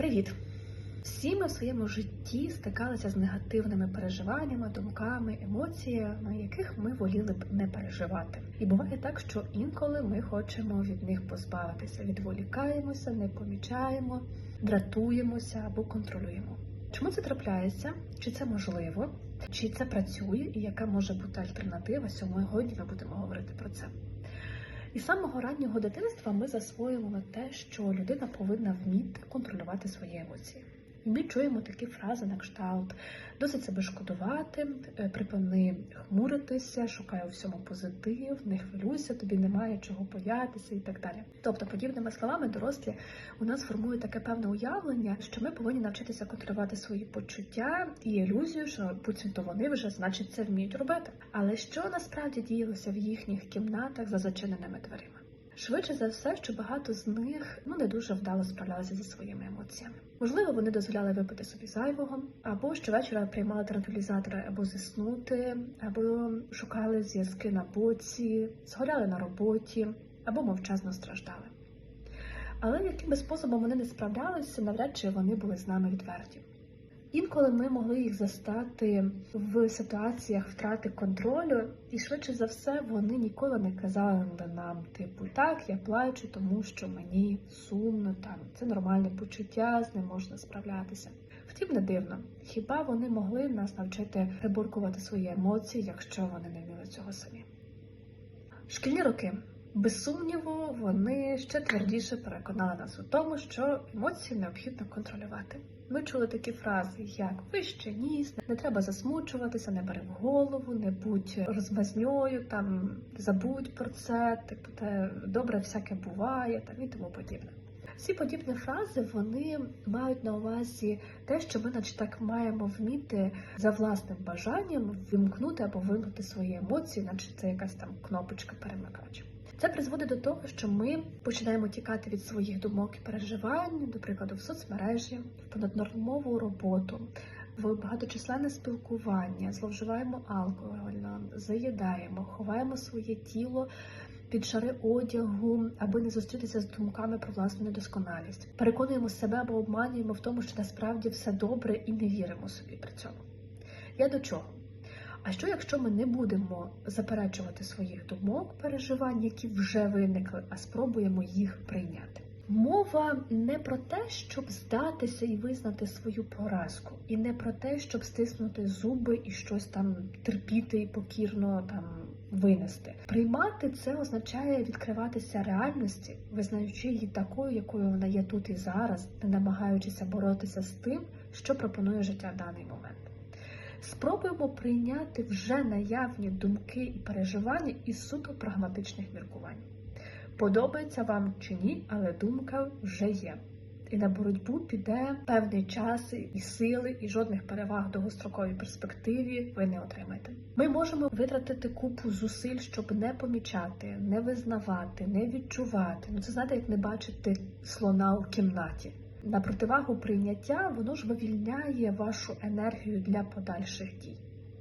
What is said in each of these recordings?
Привіт! Всі ми в своєму житті стикалися з негативними переживаннями, думками, емоціями, яких ми воліли б не переживати. І буває так, що інколи ми хочемо від них позбавитися, відволікаємося, не помічаємо, дратуємося або контролюємо. Чому це трапляється? Чи це можливо? Чи це працює, і яка може бути альтернатива? Сьогодні ми будемо говорити про це. І з самого раннього дитинства ми засвоювали те, що людина повинна вміти контролювати свої емоції. Ми чуємо такі фрази на кшталт досить себе шкодувати, е, припини хмуритися, шукай у всьому позитив, не хвилюйся, тобі немає чого боятися і так далі. Тобто, подібними словами, дорослі у нас формують таке певне уявлення, що ми повинні навчитися контролювати свої почуття і ілюзію, що буцімто вони вже значить це вміють робити. Але що насправді діялося в їхніх кімнатах за зачиненими дверима? Швидше за все, що багато з них ну не дуже вдало справлялися зі своїми емоціями. Можливо, вони дозволяли випити собі зайвого, або щовечора приймали транквілізатори, або заснути, або шукали зв'язки на боці, згоряли на роботі, або мовчазно страждали. Але яким би способом вони не справлялися, навряд чи вони були з нами відверті. Інколи ми могли їх застати в ситуаціях втрати контролю, і швидше за все вони ніколи не казали нам, типу, так, я плачу, тому що мені сумно, там це нормальне почуття, з ним можна справлятися. Втім, не дивно, хіба вони могли нас навчити приборкувати свої емоції, якщо вони не вміли цього самі? Шкільні роки. Без сумніву, вони ще твердіше переконали нас у тому, що емоції необхідно контролювати. Ми чули такі фрази, як вище ніс, не треба засмучуватися, не бери в голову, не будь розмазньою, там забудь про це, типу те добре всяке буває, там і тому подібне. Ці подібні фрази вони мають на увазі те, що ми, наче так, маємо вміти за власним бажанням вимкнути або вимкнути свої емоції, наче це якась там кнопочка перемикач. Це призводить до того, що ми починаємо тікати від своїх думок і переживань, до прикладу, в соцмережі, в понаднормову роботу, в багаточисленне спілкування, зловживаємо алкоголем, заїдаємо, ховаємо своє тіло під шари одягу, аби не зустрітися з думками про власну недосконалість. Переконуємо себе або обманюємо в тому, що насправді все добре і не віримо собі при цьому. Я до чого? А що, якщо ми не будемо заперечувати своїх думок, переживань, які вже виникли, а спробуємо їх прийняти? Мова не про те, щоб здатися і визнати свою поразку, і не про те, щоб стиснути зуби і щось там терпіти і покірно там винести. Приймати це означає відкриватися реальності, визнаючи її такою, якою вона є тут і зараз, не намагаючися боротися з тим, що пропонує життя в даний момент. Спробуємо прийняти вже наявні думки і переживання із суто прагматичних міркувань. Подобається вам чи ні, але думка вже є. І на боротьбу піде певний час і сили, і жодних переваг в довгостроковій перспективі ви не отримаєте. Ми можемо витратити купу зусиль, щоб не помічати, не визнавати, не відчувати. Ну це знаєте, як не бачити слона у кімнаті. На противагу прийняття воно ж вивільняє вашу енергію для подальших дій.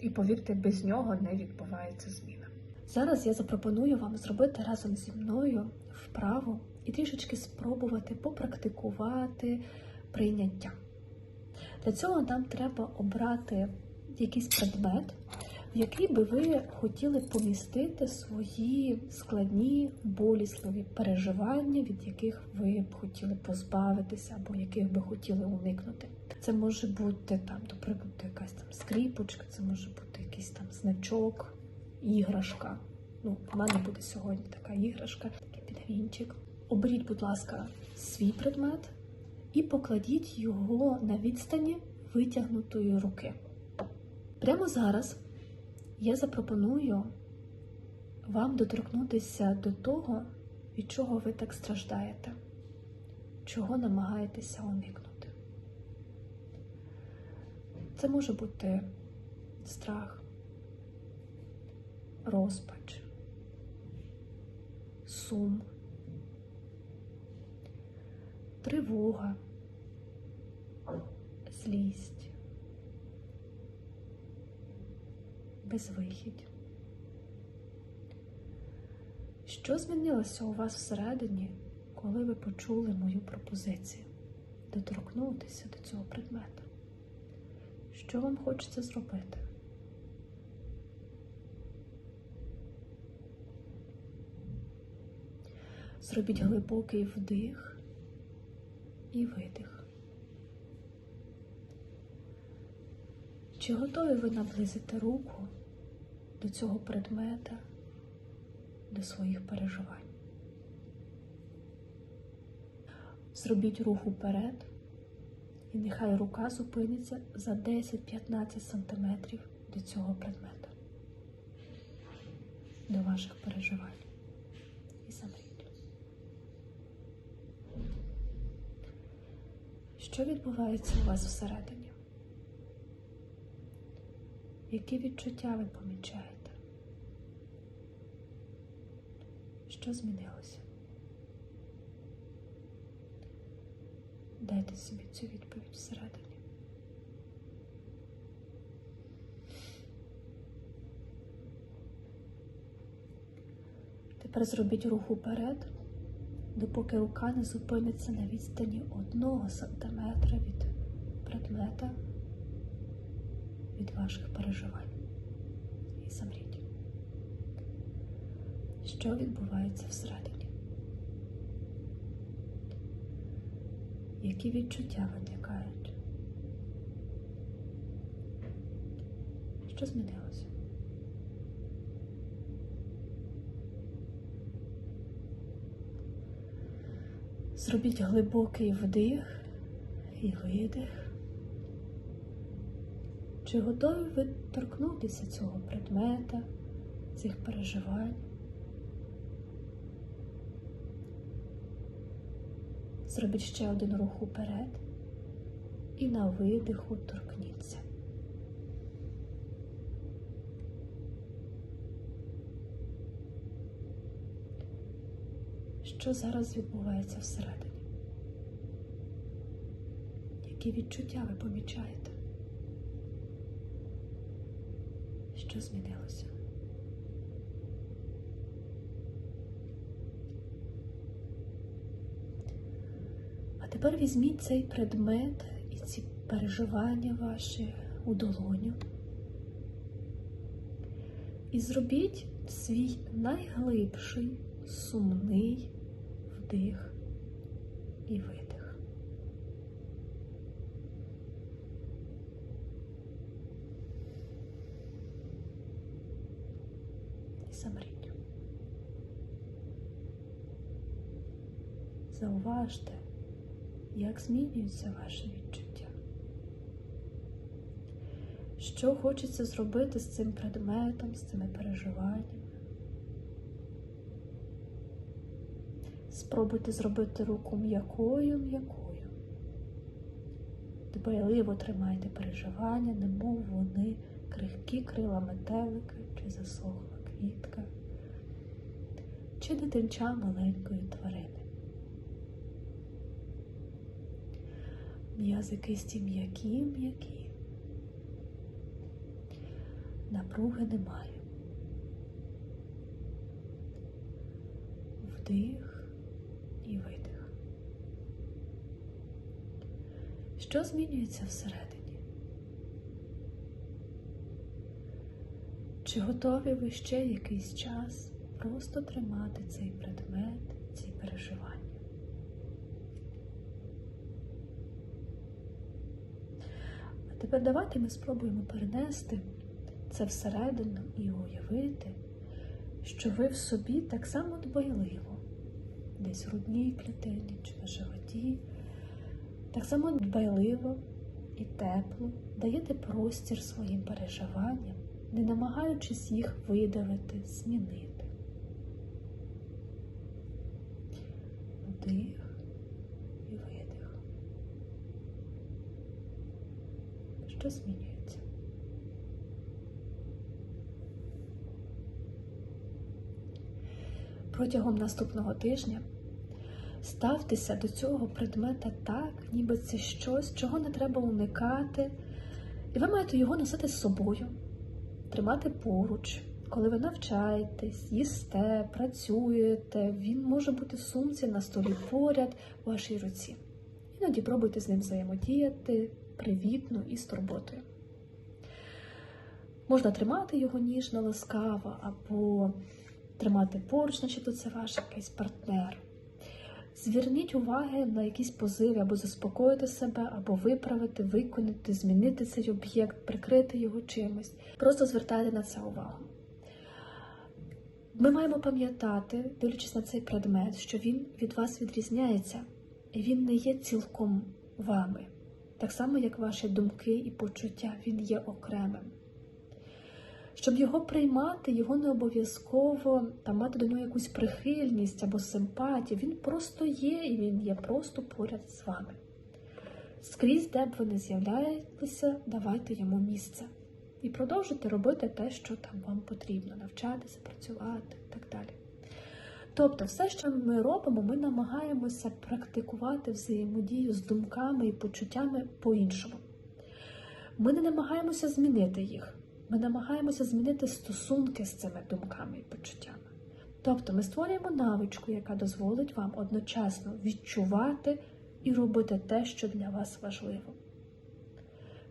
І повірте, без нього не відбувається зміна. Зараз я запропоную вам зробити разом зі мною вправу і трішечки спробувати попрактикувати прийняття. Для цього нам треба обрати якийсь предмет, в який би ви хотіли помістити свої складні, болісливі переживання, від яких ви б хотіли позбавитися, або яких би хотіли уникнути. Це може бути там, до якась там скріпочка, це може бути якийсь там значок, іграшка. Ну, в мене буде сьогодні така іграшка, такий підгвінчик. Оберіть, будь ласка, свій предмет і покладіть його на відстані витягнутої руки. Прямо зараз я запропоную вам доторкнутися до того, від чого ви так страждаєте, чого намагаєтеся уникнути. Це може бути страх, розпач, сум, тривога, злість. Безвихідь. Що змінилося у вас всередині, коли ви почули мою пропозицію? доторкнутися до цього предмета. Що вам хочеться зробити? Зробіть глибокий вдих і видих. Чи готові ви наблизити руку до цього предмета, до своїх переживань? Зробіть рух уперед, і нехай рука зупиниться за 10-15 см до цього предмета, до ваших переживань. І замріть. Що відбувається у вас всередині? Які відчуття ви помічаєте? Що змінилося? Дайте собі цю відповідь всередині. Тепер зробіть рух уперед, допоки рука не зупиниться на відстані одного сантиметра від предмета, від ваших переживань. І замріть. Що відбувається всередині? Які відчуття виникають? Що змінилося? Зробіть глибокий вдих і видих. Чи готові ви торкнутися цього предмета, цих переживань? Зробіть ще один рух уперед і на видиху торкніться. Що зараз відбувається всередині? Які відчуття ви помічаєте? Що змінилося? А тепер візьміть цей предмет і ці переживання ваші у долоню. І зробіть свій найглибший сумний вдих і видих. Замріть. Зауважте, як змінюються ваші відчуття. Що хочеться зробити з цим предметом, з цими переживаннями? Спробуйте зробити руку м'якою м'якою. Дбайливо тримайте переживання, немов вони крихкі крила метелика чи засохла квітка, чи дитинча маленької тварини. М'язи кисті м'які, м'які. Напруги немає. Вдих і видих. Що змінюється всередині? Чи готові ви ще якийсь час просто тримати цей предмет, ці переживання? А тепер давайте ми спробуємо перенести це всередину і уявити, що ви в собі так само дбайливо, десь в грудній клітині чи на животі, так само дбайливо і тепло даєте простір своїм переживанням, не намагаючись їх видавити, змінити. Вдих і видих. Що змінюється? Протягом наступного тижня ставтеся до цього предмета так, ніби це щось, чого не треба уникати, і ви маєте його носити з собою, тримати поруч. Коли ви навчаєтесь, їсте, працюєте, він може бути в сумці на столі поряд в вашій руці. Іноді пробуйте з ним взаємодіяти привітно і з турботою. Можна тримати його ніжно, ласкаво, або тримати поруч, начебто це ваш якийсь партнер. Зверніть уваги на якісь позиви, або заспокоїти себе, або виправити, виконати, змінити цей об'єкт, прикрити його чимось. Просто звертайте на це увагу. Ми маємо пам'ятати, дивлячись на цей предмет, що він від вас відрізняється, і він не є цілком вами. Так само, як ваші думки і почуття, він є окремим. Щоб його приймати, його не обов'язково там мати до нього якусь прихильність або симпатію. Він просто є і він є просто поряд з вами. Скрізь, де б ви не з'являєтеся, давайте йому місце. І продовжуйте робити те, що там вам потрібно, навчатися, працювати і так далі. Тобто, все, що ми робимо, ми намагаємося практикувати взаємодію з думками і почуттями по-іншому. Ми не намагаємося змінити їх. Ми намагаємося змінити стосунки з цими думками і почуттями. Тобто ми створюємо навичку, яка дозволить вам одночасно відчувати і робити те, що для вас важливо.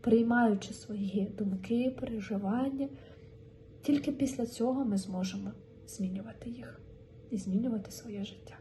Приймаючи свої думки, переживання, тільки після цього ми зможемо змінювати їх і змінювати своє життя.